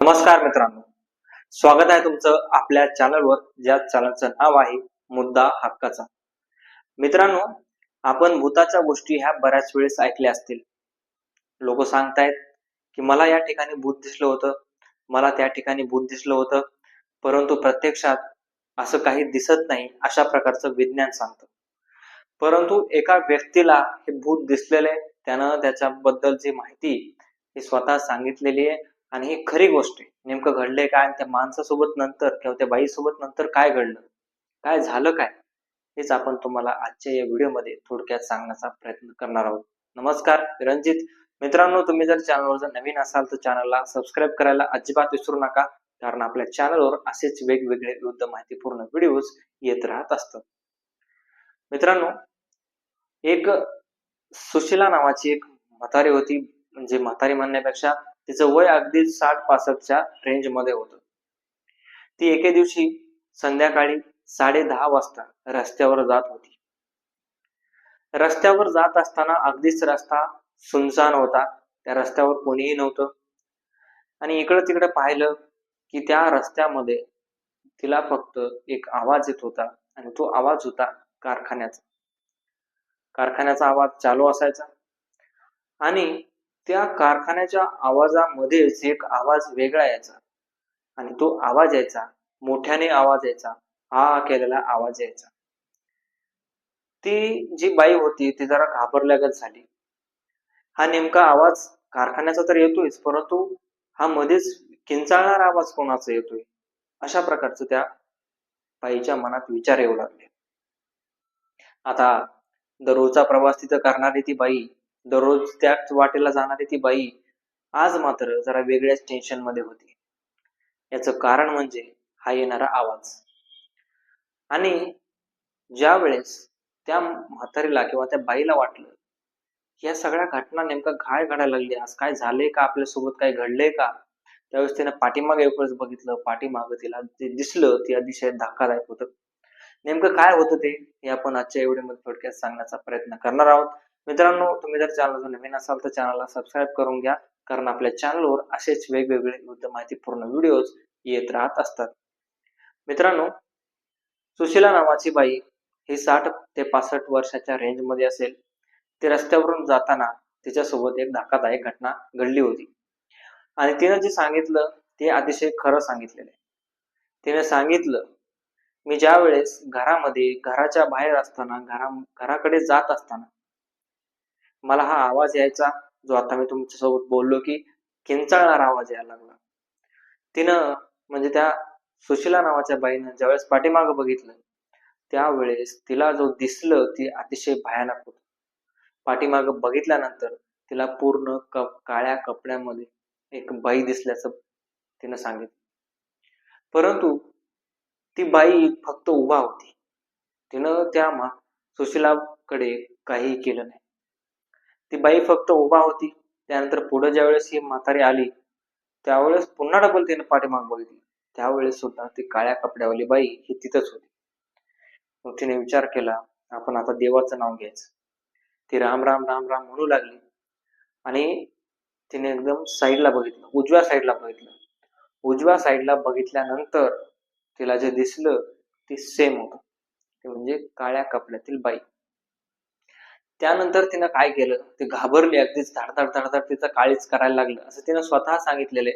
नमस्कार मित्रांनो. स्वागत आहे तुमचं आपल्या चॅनलवर ज्या चॅनलचं नाव आहे मुद्दा हक्काचा. मित्रांनो आपण भूताच्या गोष्टी ह्या बऱ्याच वेळेस ऐकल्या असतील. लोक सांगतायत की मला या ठिकाणी भूत दिसलं होतं मला त्या ठिकाणी भूत दिसलं होतं परंतु प्रत्यक्षात असं काही दिसत नाही अशा प्रकारचं विज्ञान सांगतं. परंतु एका व्यक्तीला हे भूत दिसलेलं आहे त्यानं त्याच्याबद्दलची माहिती ही स्वतः सांगितलेली आहे आणि ही खरी गोष्ट आहे. नेमकं घडलंय काय आणि त्या माणसासोबत नंतर किंवा त्या बाईसोबत नंतर काय घडलं? काय झालं काय? हेच आपण तुम्हाला आजच्या या व्हिडिओमध्ये थोडक्यात सांगण्याचा प्रयत्न करणार आहोत. नमस्कार रणजित मित्रांनो तुम्ही जर चॅनलवर जर नवीन असाल तर चॅनलला सबस्क्राईब करायला अजिबात विसरू नका. कारण आपल्या चॅनलवर असेच वेगवेगळे विरुद्ध माहितीपूर्ण व्हिडिओज येत राहत असतात. मित्रांनो एक सुशिला नावाची एक म्हातारी होती. म्हणजे म्हातारी म्हणण्यापेक्षा तिचं वय अगदी साठ पासष्टच्या रेंजमध्ये होतं. ती एके दिवशी संध्याकाळी साडे दहा वाजता रस्त्यावर जात होती. रस्त्यावर जात असताना अगदीच रस्ता सुनसान होता. त्या रस्त्यावर कोणीही नव्हतं. आणि इकडं तिकडे पाहिलं की त्या रस्त्यामध्ये तिला फक्त एक आवाज येत होता आणि तो आवाज होता कारखान्याचा. कारखान्याचा आवाज चालू असायचा आणि त्या कारखान्याच्या आवाजामध्येच एक आवाज वेगळा यायचा. आणि तो आवाज यायचा मोठ्याने आवाज यायचा हा केलेला आवाज यायचा. ती जी बाई होती ती जरा घाबरल्यागत झाली. हा नेमका आवाज कारखान्याचा तर येतोयच परंतु हा मध्येच किंचाळणारा आवाज कोणाचा येतोय? अशा प्रकारचं त्या बाईच्या मनात विचार येऊ लागले. आता दररोजचा प्रवास तिथं करणारी ती बाई दररोज त्याच वाटेला जाणारी ती बाई आज मात्र जरा वेगळ्याच टेन्शनमध्ये होती. याचं कारण म्हणजे हा येणारा आवाज. आणि ज्या वेळेस त्या म्हातारीला किंवा त्या बाईला वाटलं या सगळ्या घटना नेमका काय घडायला लागली. आज काय झालंय का? आपल्यासोबत काय घडलंय का? त्यावेळेस तिने पाठीमागे एकच बघितलं. पाठीमागं तिला जे दिसलं ते अतिशय धक्कादायक होतं. नेमकं काय होतं ते हे आपण आजच्या व्हिडिओमध्ये थोडक्यात सांगण्याचा प्रयत्न करणार आहोत. मित्रांनो तुम्ही जर चॅनल नवीन असाल तर चॅनलला सबस्क्राईब करून घ्या. कारण आपल्या चॅनलवर असेच वेगवेगळे युद्ध माहितीपूर्ण व्हिडिओज येत राहत असतात. मित्रांनो सुशिला नावाची बाई ही साठ ते पासष्ट वर्षाच्या रेंजमध्ये असेल. ती रस्त्यावरून जाताना तिच्यासोबत एक धक्कादायक घटना घडली होती. आणि तिनं जे सांगितलं ते अतिशय खरं सांगितलेलं आहे. तिने सांगितलं मी ज्या वेळेस घरामध्ये घराच्या बाहेर असताना घरा घराकडे जात असताना मला हा आवाज यायचा जो आता मी तुमच्यासोबत बोललो की किंचाळणारा आवाज यायला लागला. तिनं म्हणजे त्या सुशिला नावाच्या बाईनं ज्यावेळेस पाठीमागं बघितलं त्यावेळेस तिला जो दिसलं ते अतिशय भयानक होत. पाठीमागं बघितल्यानंतर तिला पूर्ण कप काळ्या कपड्यामध्ये एक बाई दिसल्याचं तिनं सांगितलं. परंतु ती बाई फक्त उभा होती. तिनं त्या मा सुशिलाकडे काही केलं नाही. ती बाई फक्त उभा होती. त्यानंतर पुढे ज्यावेळेस ही म्हातारी आली त्यावेळेस पुन्हा डबल तिने पाठीमाग बघितली त्यावेळेस सुद्धा ती काळ्या कपड्यावाली बाई ही तिथंच होती. मग तिने विचार केला आपण आता देवाचं नाव घ्यायचं. ती राम राम राम राम म्हणू लागली. आणि तिने एकदम साईडला बघितलं उजव्या साईडला बघितलं. उजव्या साईडला बघितल्यानंतर तिला जे दिसलं ते सेम होत. ते म्हणजे काळ्या कपड्यातील बाई. त्यानंतर तिनं काय केलं? ते घाबरली अगदीच धडधड धडधड तिचं काळीच करायला लागलं. असं तिनं स्वतः सांगितलेले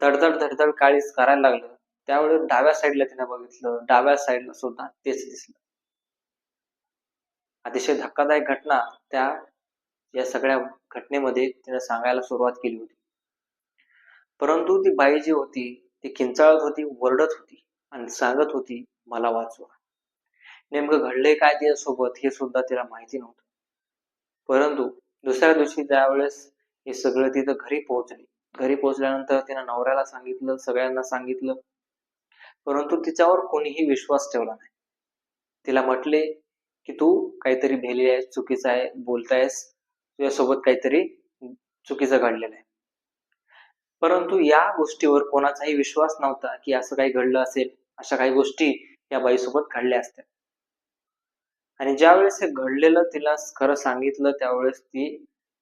धडधड धडधड काळीच करायला लागलं. त्यामुळे डाव्या साईडला तिनं बघितलं. डाव्या साईडला सुद्धा तेच दिसलं. अतिशय धक्कादायक घटना त्या या सगळ्या घटनेमध्ये तिनं सांगायला सुरुवात केली होती. परंतु ती बाई जी होती ती किंचाळत होती वरडत होती आणि सांगत होती मला वाचवा. नेमकं घडलंय काय तिच्यासोबत हे सुद्धा तिला माहिती नव्हतं. परंतु दुसऱ्या दिवशी त्यावेळेस हे सगळं तिथं घरी पोहोचली घरी पोहोचल्यानंतर तिनं नवऱ्याला सांगितलं सगळ्यांना सांगितलं परंतु तिच्यावर कोणीही विश्वास ठेवला नाही. तिला म्हटले की तू काहीतरी भेली आहेस चुकीचं आहे बोलतायस तुझ्यासोबत काहीतरी चुकीचं घडलेलं आहे. परंतु या गोष्टीवर कोणाचाही विश्वास नव्हता की असं काही घडलं असेल अशा काही गोष्टी या बाईसोबत घडल्या असत्या. आणि ज्यावेळेस हे घडलेलं तिला खरं सांगितलं त्यावेळेस ती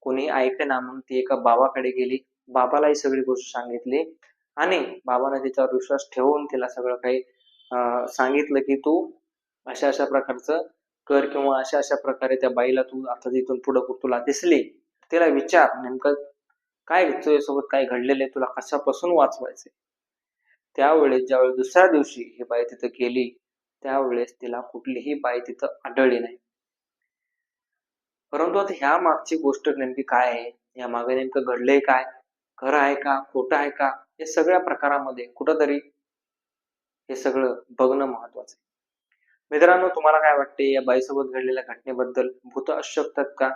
कोणी ऐकेना म्हणून ती एका बाबाकडे गेली. बाबाला ही सगळी गोष्ट सांगितली आणि बाबाने तिच्यावर विश्वास ठेवून तिला सगळं काही सांगितलं की तू अशा अशा प्रकारचं कर किंवा अशा अशा प्रकारे त्या बाईला तू आता तिथून पुढं तुला दिसली. तिला विचार नेमकं काय तुझ्यासोबत काय घडलेलं आहे? तुला कशापासून वाचवायचंय? त्यावेळेस ज्यावेळेस दुसऱ्या दिवशी ही बाई तिथं गेली त्यावेळेस तिला कुठलीही बाई तिथं आढळली नाही. परंतु आता ह्या मागची गोष्ट नेमकी काय आहे? या मागे नेमकं घडलंय काय? खरं आहे का? खोटं आहे का? या सगळ्या प्रकारामध्ये कुठंतरी हे सगळं बघणं महत्वाचं आहे. मित्रांनो तुम्हाला काय वाटते? या बाईसोबत घडलेल्या घटनेबद्दल भूत असू शकतात का?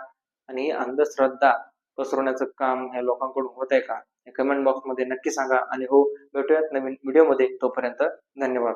आणि ही अंधश्रद्धा पसरवण्याचं काम ह्या लोकांकडून होत आहे का कमेंट बॉक्समध्ये नक्की सांगा. आणि हो भेटूयात नवीन व्हिडिओमध्ये तोपर्यंत धन्यवाद.